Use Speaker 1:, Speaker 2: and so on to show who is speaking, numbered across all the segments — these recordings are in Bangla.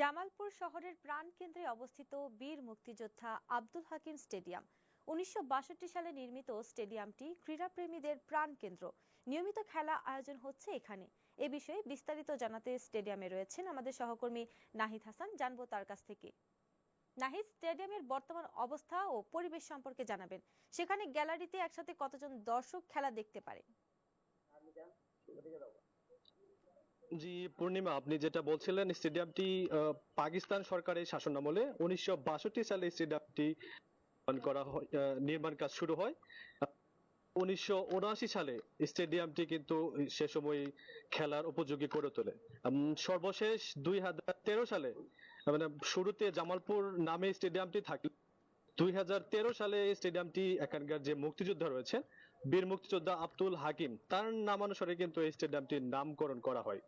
Speaker 1: জামালপুর শহরের প্রাণকেন্দ্রে অবস্থিত বীর মুক্তিযোদ্ধা আব্দুল হাকিম স্টেডিয়াম। উনিশশো বাষট্টি সালে নির্মিত স্টেডিয়ামটি ক্রীড়াপ্রেমীদের প্রাণকেন্দ্র নিয়মিত খেলা আয়োজন হচ্ছে এখানে। এ বিষয়ে বিস্তারিত জানাতে স্টেডিয়ামে রয়েছেন আমাদের সহকর্মী নাহিদ হাসান, জানব তার কাছ থেকে। নাহিদ, স্টেডিয়ামের বর্তমান অবস্থা ও পরিবেশ সম্পর্কে জানাবেন। সেখানে গ্যালারিতে একসাথে কতজন দর্শক খেলা দেখতে পারে?
Speaker 2: জি, পূর্ণিমা, আপনি যেটা বলছিলেন, স্টেডিয়ামটি পাকিস্তান সরকারের শাসনামলে উনিশশো বাষট্টি সালে স্টেডিয়ামটি করা হয় নির্মাণ কাজ শুরু হয়। উনিশশো উনআশি সালে স্টেডিয়ামটি কিন্তু সে সময় খেলার উপযোগী করে তোলে। সর্বশেষ দুই হাজার তেরো সালে মানে শুরুতে জামালপুর নামে স্টেডিয়ামটি থাকলে, দুই হাজার তেরো সালে স্টেডিয়ামটি এখানকার যে মুক্তিযোদ্ধা রয়েছে বীর মুক্তিযোদ্ধা আব্দুল হাকিম, তার নামানুসারে কিন্তু এই স্টেডিয়ামটির নামকরণ করা হয়।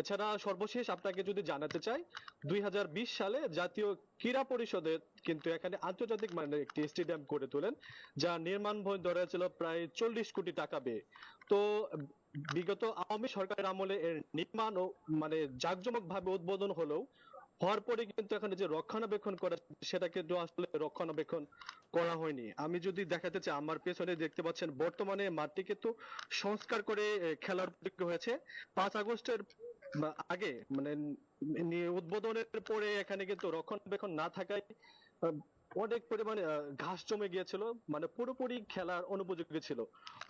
Speaker 2: এছাড়া সর্বশেষ আপনাকে যদি জানাতে চাই, দুই হাজার বিশ সালে জাতীয় ক্রীড়া পরিষদের কিন্তু এখানে আন্তর্জাতিক মানের একটি স্টেডিয়াম করে তোলেন, যা নির্মাণ ব্যয় ধরা ছিল প্রায় চল্লিশ কোটি টাকা ব্যয়ে। তো বিগত আওয়ামী সরকারের আমলে এর নির্মাণ ও মানে জাঁকজমক ভাবে উদ্বোধন হলেও হওয়ার পরে কিন্তু এখানে যে রক্ষণাবেক্ষণ করা, সেটা কিন্তু আসলে রক্ষণাবেক্ষণ করা হয়নি। আমি যদি দেখাতে চাই, আমার পেছনে দেখতে পাচ্ছেন, বর্তমানে মাঠটি কিন্তু সংস্কার করে খেলার হয়েছে। পাঁচ আগস্টের আগে মানে উদ্বোধনের পরে এখানে কিন্তু রক্ষণাবেক্ষণ না থাকায় অনেক পরিমাণে ঘাস জমে গিয়েছিল মানে পুরোপুরি খেলার অনুপযোগী ছিল।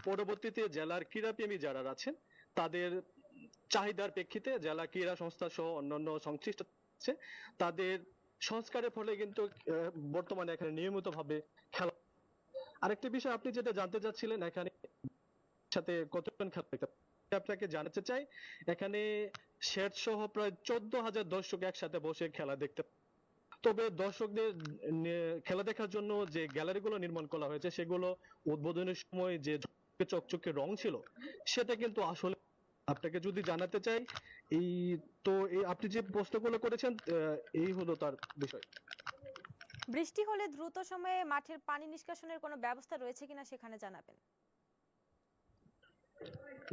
Speaker 2: পরবর্তীতে জেলার ক্রীড়াপ্রেমী যারা আছেন, তাদের চাহিদার প্রেক্ষিতে জেলা ক্রীড়া সংস্থা সহ অন্যান্য সংশ্লিষ্ট আছে তাদের সংস্কারের ফলে কিন্তু বর্তমানে এখানে নিয়মিত ভাবে খেলা আরেকটি বিষয় আপনি যেটা জানতে চাচ্ছিলেন, এখানে সাথে কতজন খেলা আপনাকে জানাতে চাই, এখানে শেড সহ প্রায় চোদ্দ হাজার দর্শক একসাথে বসে খেলা দেখতে তবে দর্শকদের খেলা দেখার জন্য যে গ্যালারিগুলো নির্মাণ করা হয়েছে, সেগুলো উদ্বোধনের সময় যে চকচকে রং ছিল, সেটা কিন্তু আসলে আপনাকে যদি জানাতে চাই এই তো এই আপনি যে প্রশ্নগুলো করেছেন এই হলো তার বিষয়।
Speaker 1: বৃষ্টি হলে দ্রুত সময়ে মাঠের পানি নিষ্কাশনের কোনো ব্যবস্থা রয়েছে কিনা সেখানে জানাবেন।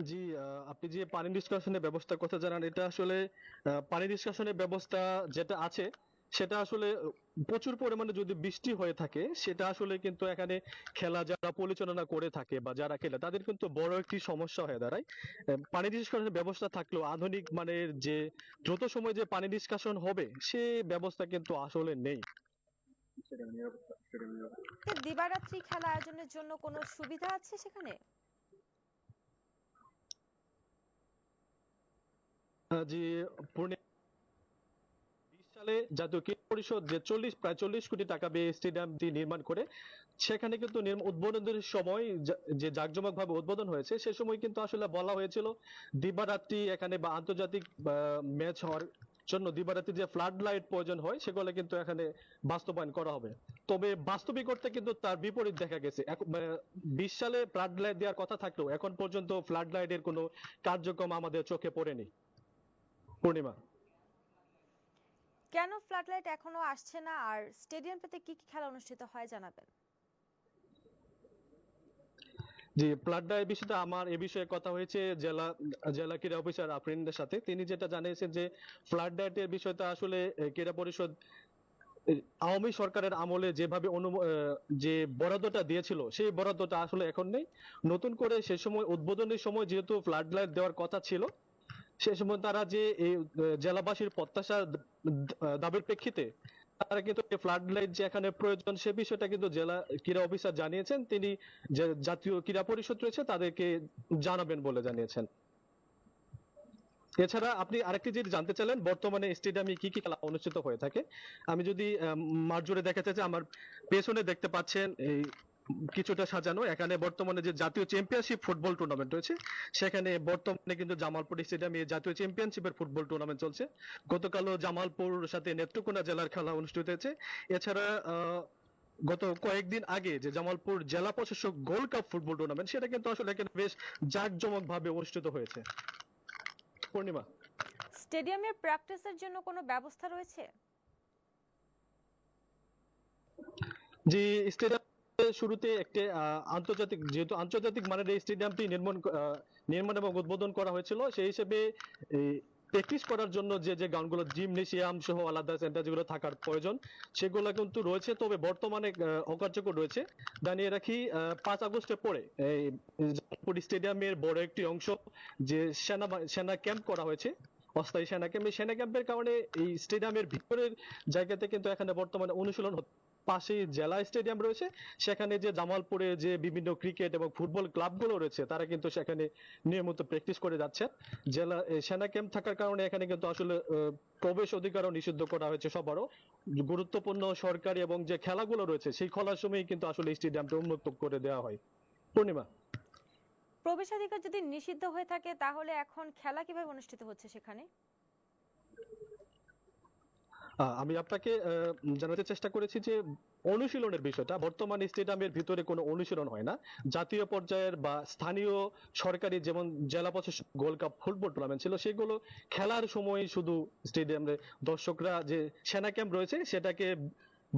Speaker 2: জি আহ, আপনি যে পানি নিষ্কাশনের ব্যবস্থার কথা জানান এটা আসলে আহ, পানি নিষ্কাশনের ব্যবস্থা যেটা আছে সেটা আসলে প্রচুর পরিমাণে যদি বৃষ্টি হয়ে থাকে সেটা আসলে কিন্তু এখানে খেলা যারা পরিচালনা করে থাকে বা যারা খেলে তাদের কিন্তু বড় একটি সমস্যা হয়ে দাঁড়ায়। পানি নিষ্কাশনের ব্যবস্থা থাকলেও আধুনিক মানের যে দ্রুত সময়ে যে পানি নিষ্কাশন হবে সে ব্যবস্থা কিন্তু আসলে নেই।
Speaker 1: দিবারাত্রি খেলা আয়োজনের জন্য কোনো সুবিধা আছে সেখানে?
Speaker 2: জি পূর্ণি বিশ সালে জাতীয় ক্রীড়া পরিষদ যে চল্লিশ প্রায় চল্লিশ কোটি টাকা ব্যয়ে স্টেডিয়ামটি নির্মাণ করে সেখানে কিন্তু উদ্বোধনের সময় যে জাঁকজমক ভাবে উদ্বোধন হয়েছে সে সময় কিন্তু আসলে বলা হয়েছিল দিবারাত্রি এখানে বা আন্তর্জাতিক ম্যাচ হওয়ার জন্য দিবারাত্রি যে ফ্লাড লাইট প্রয়োজন হয় সেগুলো কিন্তু এখানে বাস্তবায়ন করা হবে। তবে বাস্তবিক করতে কিন্তু তার বিপরীত দেখা গেছে। এখন, বিশ সালে ফ্লাড লাইট দেওয়ার কথা থাকলেও এখন পর্যন্ত ফ্লাড লাইটের কোনো কার্যক্রম আমাদের চোখে পড়েনি। পূর্ণিমা।
Speaker 1: কেন ফ্লাডলাইট এখনও আসছে না? আর স্টেডিয়ামটাতে কি কি খেলা অনুষ্ঠিত হয় জানাবেন?
Speaker 2: জি প্লাড্ডা এই বিষয়টা আমার এ বিষয়ে কথা হয়েছে জেলা জেলা ক্রীড়া অফিসার আফরিনের সাথে। তিনি যেটা জানিয়েছেন যে ফ্লাড ডায়েটের বিষয়টা আসলে ক্রীড়া পরিষদ আওয়ামী সরকারের আমলে যেভাবে অনু যে বরাদ্দটা দিয়েছিল, সেই বরাদ্দটা আসলে এখন নেই। নতুন করে সে সময়, উদ্বোধনের সময় যেহেতু ফ্লাড লাইট দেওয়ার কথা ছিল সে সময় তারা যে এই জেলাবাসীর আহ, দাবির প্রেক্ষিতে তারা কিন্তু ফ্লাড লাইট যে এখানে প্রয়োজন সে বিষয়টা কিন্তু জেলা ক্রীড়া অফিসার জানিয়েছেন। তিনি যে জাতীয় ক্রীড়া পরিষদ রয়েছে তাদেরকে জানাবেন বলে জানিয়েছেন। এছাড়া আপনি আরেকটি জিনিস জানতে চাইলেন বর্তমানে স্টেডিয়ামে কি কি খেলা অনুষ্ঠিত হয়ে থাকে? আমি যদি মাঠ জুড়ে দেখাতে চাই আমার পেছনে দেখতে পাচ্ছেন এই কিছুটা সাজানো। এখানে বর্তমানে যে জাতীয় চ্যাম্পিয়নশিপ ফুটবল টুর্নামেন্ট রয়েছে সেখানে বর্তমানে কিন্তু জামালপুর স্টেডিয়ামে জাতীয় চ্যাম্পিয়নশিপের ফুটবল টুর্নামেন্ট চলছে। গতকালও জামালপুর সাথে নেত্রকোনা জেলার খেলা অনুষ্ঠিত হয়েছে। এছাড়া গত কয়েকদিন আগে যে জামালপুর জেলা প্রশাসক গোল্ড কাপ ফুটবল টুর্নামেন্ট সেটা কিন্তু আসলে এখানে বেশ জাঁকজমক ভাবে অনুষ্ঠিত হয়েছে। পূর্ণিমা।
Speaker 1: স্টেডিয়ামের প্র্যাকটিসের জন্য কোনো ব্যবস্থা রয়েছে?
Speaker 2: যে স্টেডিয়াম শুরুতে একটি আন্তর্জাতিক, যেহেতু আন্তর্জাতিক মানের এই স্টেডিয়ামটি নির্মাণ নির্মাণ এবং উদ্বোধন করা হয়েছিল, সেই হিসেবে প্র্যাকটিস করার জন্য যে যে গ্রাউন্ডগুলো জিমনেশিয়াম সহ আলাদা সেন্টার যেগুলো থাকার প্রয়োজন, সেগুলো কিন্তু রয়েছে, তবে বর্তমানে অকার্যকর রয়েছে। জানিয়ে রাখি পাঁচ আগস্টের পরে, এই স্টেডিয়ামের বড় একটি অংশ যে সেনা সেনা ক্যাম্প করা হয়েছে, অস্থায়ী সেনা ক্যাম্প সেনা ক্যাম্পের কারণে এই স্টেডিয়ামের ভিতরের জায়গাতে কিন্তু এখানে বর্তমানে অনুশীলন হচ্ছে। পাশে জেলা স্টেডিয়াম রয়েছে। সেখানে যে জামালপুরে যে বিভিন্ন ক্রিকেট এবং ফুটবল ক্লাবগুলো রয়েছে, তারা কিন্তু সেখানে নিয়মিত প্র্যাকটিস করে যাচ্ছে জেলা সেনা ক্যাম্প থাকার কারণে এখানে কিন্তু আসলে প্রবেশ অধিকারও নিষিদ্ধ করা হয়েছে সবারও। গুরুত্বপূর্ণ সরকারি এবং যে খেলাগুলো রয়েছে, সেই খেলার সময় কিন্তু আসলে স্টেডিয়ামটা উন্মুক্ত করে দেওয়া হয়। পূর্ণিমা।
Speaker 1: প্রবেশাধিকার যদি নিষিদ্ধ হয়ে থাকে, তাহলে এখন খেলা কীভাবে অনুষ্ঠিত হচ্ছে সেখানে?
Speaker 2: আমি আপনাকে জানাতে চেষ্টা করেছি যে অনুশীলনের বিষয়টা, বর্তমান স্টেডিয়ামের ভিতরে কোনো অনুশীলন হয় না। জাতীয় পর্যায়ের বা স্থানীয় সরকারি যেমন জেলা প্রশাসক গোল্ড কাপ ফুটবল টুর্নামেন্ট ছিল, সেগুলো খেলার সময় শুধু স্টেডিয়ামে দর্শকরা যে সেনা ক্যাম্প রয়েছে, সেটাকে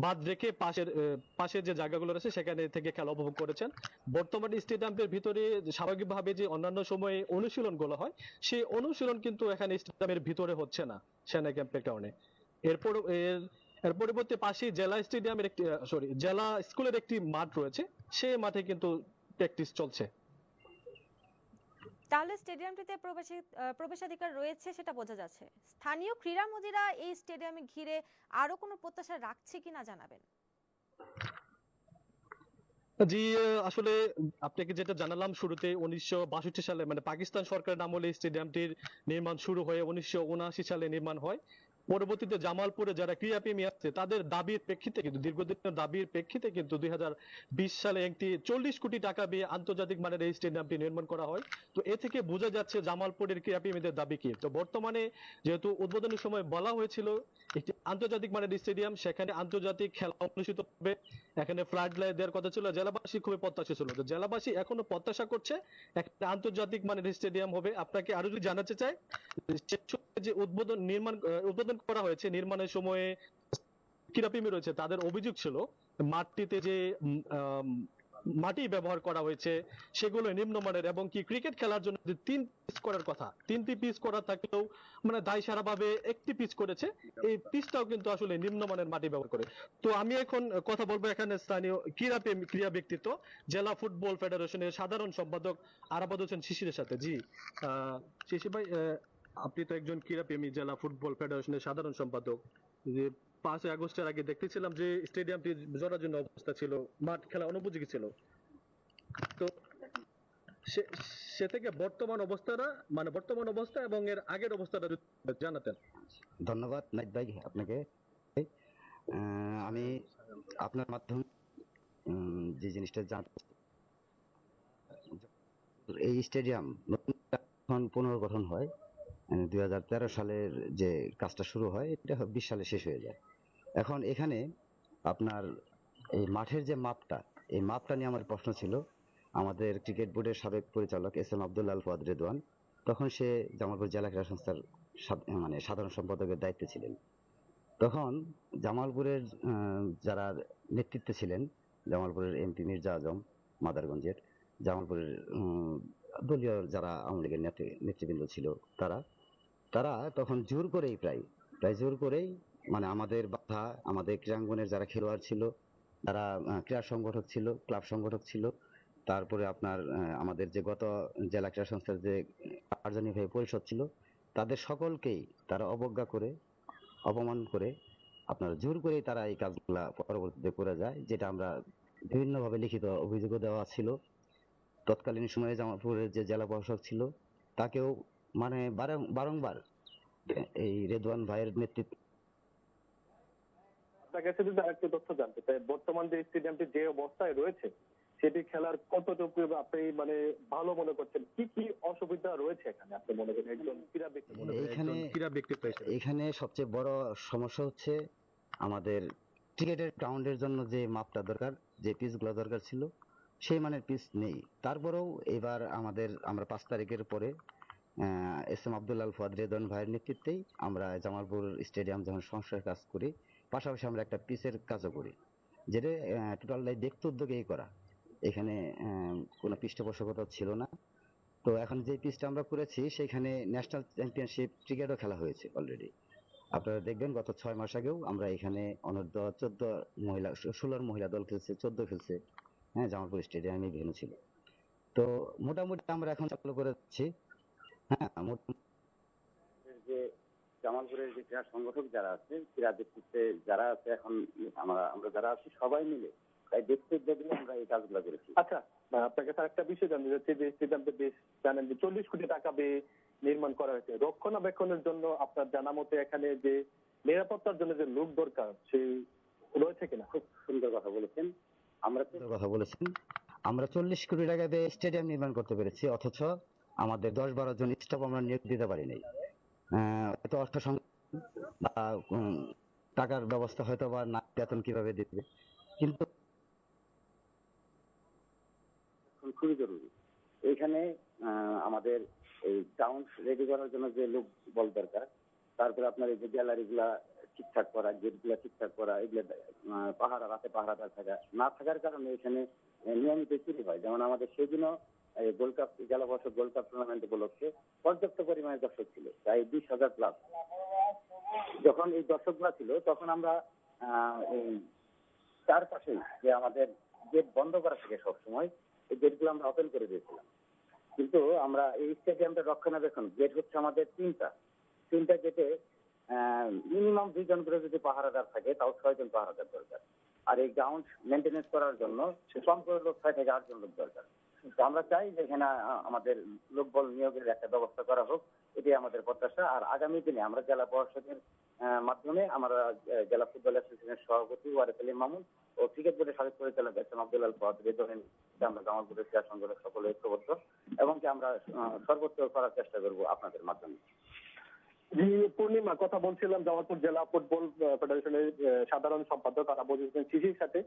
Speaker 2: বাদ রেখে পাশের পাশের যে জায়গাগুলো রয়েছে, সেখানে থেকে খেলা উপভোগ করেছেন। বর্তমান স্টেডিয়ামের ভিতরে স্বাভাবিকভাবে যে অন্যান্য সময়ে অনুশীলনগুলো হয়, সেই অনুশীলন কিন্তু এখানে স্টেডিয়ামের ভিতরে হচ্ছে না, সেনা ক্যাম্পের কারণে। এরপর এর এর পরিবর্তে পাশে জেলা স্টেডিয়ামের একটি সরি জেলা স্কুলের একটি মাঠ রয়েছে। সেই মাঠে কিন্তু প্র্যাকটিস চলছে।
Speaker 1: তাহলে স্টেডিয়ামটিতে প্রবেশাধিকার রয়েছে সেটা বোঝা যাচ্ছে। স্থানীয় ক্রীড়ামোদীরা এই স্টেডিয়ামে ঘিরে আরও কোনো প্রত্যাশা রাখছে কিনা জানাবেন?
Speaker 2: জি আসলে আপনাকে যেটা জানালাম শুরুতে উনিশশো বাষট্টি সালে মানে পাকিস্তান সরকারের আমলে স্টেডিয়ামটির নির্মাণ শুরু হয়ে উনিশশো উনআশি সালে নির্মাণ হয়। পরবর্তীতে জামালপুরে যারা ক্রীড়াপ্রেমী আছে তাদের দাবির প্রেক্ষিতে কিন্তু দীর্ঘদিনের দাবির প্রেক্ষিতে কিন্তু দুই সালে একটি চল্লিশ কোটি টাকা দিয়ে আন্তর্জাতিক মানের এই স্টেডিয়ামটি নির্মাণ করা হয়। তো এ থেকে বোঝা যাচ্ছে জামালপুরের ক্রীড়াপ্রেমীদের দাবি কি। তো বর্তমানে যেহেতু উদ্বোধনের সময় বলা হয়েছিল একটি আন্তর্জাতিক মানের স্টেডিয়াম সেখানে আন্তর্জাতিক খেলা অনুষ্ঠিত হবে। এখানে ফ্লাড লাইট দেওয়ার কথা ছিল জেলাবাসী খুবই প্রত্যাশা ছিল। তো জেলাবাসী এখনও প্রত্যাশা করছে একটা আন্তর্জাতিক মানের স্টেডিয়াম হবে। আপনাকে আরও যদি জানাতে চাই যে উদ্বোধন নির্মাণ আহ, উদ্বোধন করা হয়েছে নির্মাণের সময়ে ক্রীড়াপ্রেমী রয়েছে তাদের অভিযোগ ছিল মাঠটিতে যে মাটি ব্যবহার করা হয়েছে সেগুলো নিম্নমানের এবং কি ক্রিকেট খেলার জন্য যে তিন পিস করার কথা তিনটি পিস করা থাকলেও মানে দায় সারাভাবে একটি পিচ করেছে এই পিচটাও কিন্তু আসলে নিম্নমানের মাটি ব্যবহার করে। তো আমি এখন কথা বলব এখানে স্থানীয় ক্রীড়া ক্রীড়া ব্যক্তিত্ব জেলা ফুটবল ফেডারেশনের সাধারণ সম্পাদক আরাবাদ হোসেন শিশিরের সাথে। জি আহ, শিশির ভাই আহ, আপনি তো একজন ক্রীড়া প্রেমী জেলা ফুটবল ফেডারেশনের সাধারণ সম্পাদক। যে পাঁচই আগস্টের আগে দেখতেছিলাম যে স্টেডিয়ামটি জরাজীর্ণ অবস্থা ছিল, মাঠ খেলা অনুপযোগী ছিল। তো সে- থেকে বর্তমান অবস্থাটা মানে বর্তমান অবস্থা এবং এর আগের অবস্থাটা জানাতেন।
Speaker 3: ধন্যবাদ নাইট ভাই, আপনাকে। আমি আপনার মাধ্যমে যে জিনিসটা জান এই স্টেডিয়াম নতুন পুনর্গঠন হয়। দুই হাজার তেরো সালের যে কাজটা শুরু হয়, এটা বিশ সালে শেষ হয়ে যায়। এখন এখানে আপনার এই মাঠের যে মাপটা, এই মাপটা নিয়ে আমার প্রশ্ন ছিল। আমাদের ক্রিকেট বোর্ডের সাবেক পরিচালক এস এম আব্দুল্লাহ ফুয়াদ রেদওয়ান, তখন সে জামালপুর জেলা ক্রীড়া সংস্থার মানে সাধারণ সম্পাদকের দায়িত্বে ছিলেন। তখন জামালপুরের যারা নেতৃত্বে ছিলেন, জামালপুরের এমপি মির্জা আজম মাদারগঞ্জের, জামালপুরের দলীয় যারা আওয়ামী লীগের নেতৃ- নেতৃবৃন্দ ছিল তারা তারা তখন জোর করেই প্রায় প্রায় জোর করেই মানে আমাদের বাধা আমাদের ক্রীড়াঙ্গনের যারা খেলোয়াড় ছিল আহ, ক্রীড়া সংগঠক ছিল ক্লাব সংগঠক ছিল। তারপরে আপনার আমাদের যে গত জেলা ক্রীড়া সংস্থার যে কার্যনির্বাহী পরিষদ ছিল তাদের সকলকেই তারা অবজ্ঞা করে অপমান করে আপনার জোর করেই তারা এই কাজগুলা পরবর্তীতে করে যায় যেটা আমরা বিভিন্নভাবে লিখিত অভিযোগও দেওয়া ছিল। তৎকালীন সময়ে জামালপুরের যে জেলা প্রশাসক ছিল তাকেও মানে বারংবার এই রেদওয়ান ভাইয়ের নেতৃত্ব
Speaker 4: আপনার কাছে যদি আরেকটু তথ্য জানতে চাই বর্তমান যে স্টেডিয়ামটি যে অবস্থায় রয়েছে সেটি খেলার কতটুকু আপনি মানে ভালো মনে করছেন কি কি অসুবিধা রয়েছে এখানে আপনি মনে করেন একজন ক্রীড়া ব্যক্তি করেন?
Speaker 3: এইখানে
Speaker 2: একজন ক্রীড়া ব্যক্তিত্ব
Speaker 3: এখানে সবচেয়ে বড় সমস্যা হচ্ছে আমাদের ক্রিকেটের গ্রাউন্ডের জন্য যে মাপটা দরকার যে পিচগুলো দরকার ছিল সেই মানের পিচ নেই তারপরেও এবার আমাদের আমরা পাঁচ তারিখের পরে এস এম আব্দুল্লাল ফুয়াদ রেদন ভাইয়ের নেতৃত্বেই আমরা জামালপুর স্টেডিয়াম যখন সংস্কার কাজ করি, পাশাপাশি আমরা একটা পিচের কাজও করি, যেটা টোটালটাই দেখতে উদ্যোগেই করা। এখানে কোনো পৃষ্ঠপোষকতা ছিল না। তো এখন যে পিচটা আমরা করেছি, সেখানে ন্যাশনাল চ্যাম্পিয়নশিপ ক্রিকেটও খেলা হয়েছে অলরেডি আপনারা দেখবেন, গত ছয় মাস আগেও আমরা এখানে অনূর্ধ্ব চোদ্দ মহিলা ষোলোর মহিলা দল খেলছে, চোদ্দ খেলছে হ্যাঁ জামালপুর স্টেডিয়ামে ভেনু ছিল তো মোটামুটি আমরা এখন চালু করে যাচ্ছি হ্যাঁ
Speaker 5: যে জামালপুরের যে ক্রীড়া সংগঠক যারা আছে ক্রীড়া ব্যক্তিত্বে যারা আছে এখন আমরা আমরা যারা আছি সবাই মিলে তাই দেখতে দেখলে আমরা এই কাজগুলো করেছি।
Speaker 4: আচ্ছা আহ, আপনার একটা বিষয় জানতে চাচ্ছি যে স্টেডিয়ামটা বেশ জানেন যে চল্লিশ কোটি টাকা ব্যয়ে নির্মাণ করা হয়েছে। রক্ষণাবেক্ষণের জন্য আপনার জানা মতে এখানে যে নিরাপত্তার জন্য যে লোক দরকার সেই রয়েছে কিনা?
Speaker 5: খুব সুন্দর কথা বলেছেন। আমরা
Speaker 3: কথা বলেছেন। আমরা চল্লিশ কোটি টাকা দিয়ে স্টেডিয়াম নির্মাণ করতে পেরেছি অথচ আমাদের দশ বারো জন স্টাফ আমরা নিয়োগ দিতে পারি নাই। হয়তো অর্থ বা টাকার ব্যবস্থা হয়তো বা না, বেতন কীভাবে দিবে? কিন্তু
Speaker 5: খুবই জরুরি। আমাদের এই গ্রাউন্ড রেডি করার জন্য যে লোক বল দরকার, তারপরে আপনার এই যে গ্যালারি গুলা ঠিকঠাক করা গেটগুলা ঠিকঠাক করা, এগুলো পাহারা রাতে পাহারাদার থাকা, না থাকার কারণে এখানে নিয়মিত চুরি হয়। যেমন আমাদের সেদিনও gold cup gold cup tournament উপলক্ষে পর্যাপ্ত পরিমাণে দর্শক ছিল, প্রায় বিশ হাজার প্লাস যখন এই ছিল, তখন আমরা যে আমাদের গেট বন্ধ করা থাকে সবসময়, এই গেটগুলো আমরা ওপেন করে দিয়েছিলাম। কিন্তু আমরা এই স্টেডিয়ামটা রক্ষণাবেক্ষণ গেট হচ্ছে আমাদের তিনটা। তিনটা গেটে মিনিমাম দুইজন করে যদি পাহারাদার থাকে, তাও ছয়জন পাহারাদার দরকার। আর এই গ্রাউন্ড মেনটেনেন্স করার জন্য কম করে লোক ছয় থেকে আটজন লোক দরকার। আমরা চাই যে এখানে আমাদের লোকবল নিয়োগের একটা ব্যবস্থা করা হোক, এটাই আমাদের প্রত্যাশা। আর আগামী দিনে আমরা জেলা পরিষদের মাধ্যমে আমরা জেলা ফুটবল অ্যাসোসিয়েশনের সভাপতি ওয়ারেস আলী মামুন ও ক্রিকেট বোর্ডের সাবেক পরিচালক এসএম আব্দুল আল ফদ রেজনের আমরা জামালপুরের ক্রীড়া সংগঠনের সকলে ঐক্যবদ্ধ, এবং কি আমরা সর্বোচ্চ করার চেষ্টা করব আপনাদের মাধ্যমে।
Speaker 4: জি, পূর্ণিমা, কথা বলছিলাম জামালপুর জেলা ফুটবল ফেডারেশনের সাধারণ সম্পাদক তারা বলছেন শিশির সাথে।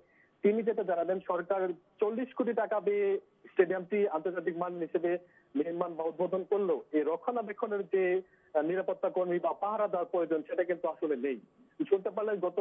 Speaker 4: তিনি যেটা জানালেন সরকার, চল্লিশ কোটি টাকা দিয়ে স্টেডিয়ামটি আন্তর্জাতিক মান হিসেবে নির্মাণ বা উদ্বোধন করলেও এই রক্ষণাবেক্ষণের যে নিরাপত্তা কর্মী বা পাহারা দেওয়ার প্রয়োজন, সেটা কিন্তু আসলে নেই। শুনতে পারলেন গত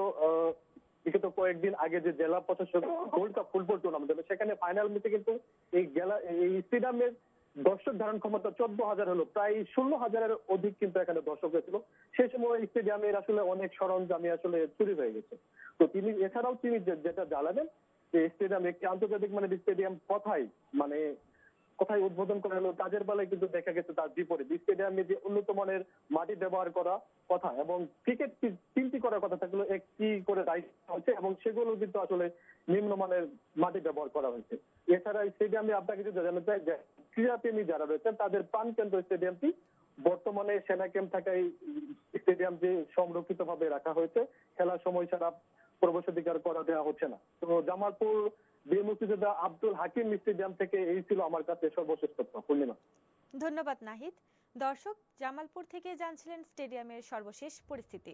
Speaker 4: বিগত কয়েকদিন আগে যে জেলা প্রশাসক গোল্ড কাপ ফুটবল টুর্নামেন্ট সেখানে ফাইনাল ম্যাচে কিন্তু এই গেলা, এই স্টেডিয়ামের দর্শক ধারণ ক্ষমতা চোদ্দ হাজার হলো, প্রায় ষোলো হাজারের অধিক কিন্তু এখানে দর্শক হয়েছিল। সেই সময় স্টেডিয়ামের আসলে অনেক সরঞ্জামে আসলে চুরি হয়ে গেছে। তো তিনি, এছাড়াও তিনি যেটা জানালেন যে স্টেডিয়াম একটি আন্তর্জাতিক মানে স্টেডিয়াম কথাই মানে কোথায় উদ্বোধন করা হলো কাজের বেলায় কিন্তু দেখা গেছে তার বিপরীত। স্টেডিয়ামে যে উন্নত মানের মাটি ব্যবহার করা কথা এবং ক্রিকেট তিনটি করার কথা থাকল একটি করে দায়িত্ব হচ্ছে এবং সেগুলো কিন্তু আসলে নিম্নমানের মাটি ব্যবহার করা হয়েছে। এছাড়া স্টেডিয়ামে আপনাকে যদি জানাতে চাই যে ক্রীড়াপ্রেমী যারা রয়েছেন, তাদের প্রাণকেন্দ্র স্টেডিয়ামটি বর্তমানে সেনা ক্যাম্প থাকায় স্টেডিয়াম যে সংরক্ষিত ভাবে রাখা হয়েছে। খেলার সময় ছাড়া প্রবেশাধিকার করা দেওয়া হচ্ছে না। তো জামালপুর বীর মুক্তিযোদ্ধা আব্দুল হাকিম স্টেডিয়াম থেকে এই ছিল আমার কাছে সর্বশেষ তথ্য। পূর্ণিমা।
Speaker 1: ধন্যবাদ নাহিদ। দর্শক, জামালপুর থেকে জানছিলেন স্টেডিয়ামের সর্বশেষ পরিস্থিতি।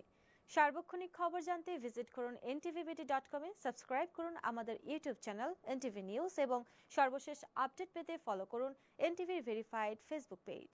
Speaker 1: সার্বক্ষণিক খবর জানতে ভিজিট করুন এনটিভিবিটি ডট কমে সাবস্ক্রাইব করুন আমাদের ইউটিউব চ্যানেল এনটিভি নিউজ এবং সর্বশেষ আপডেট পেতে ফলো করুন এনটিভির ভেরিফাইড ফেসবুক পেজ।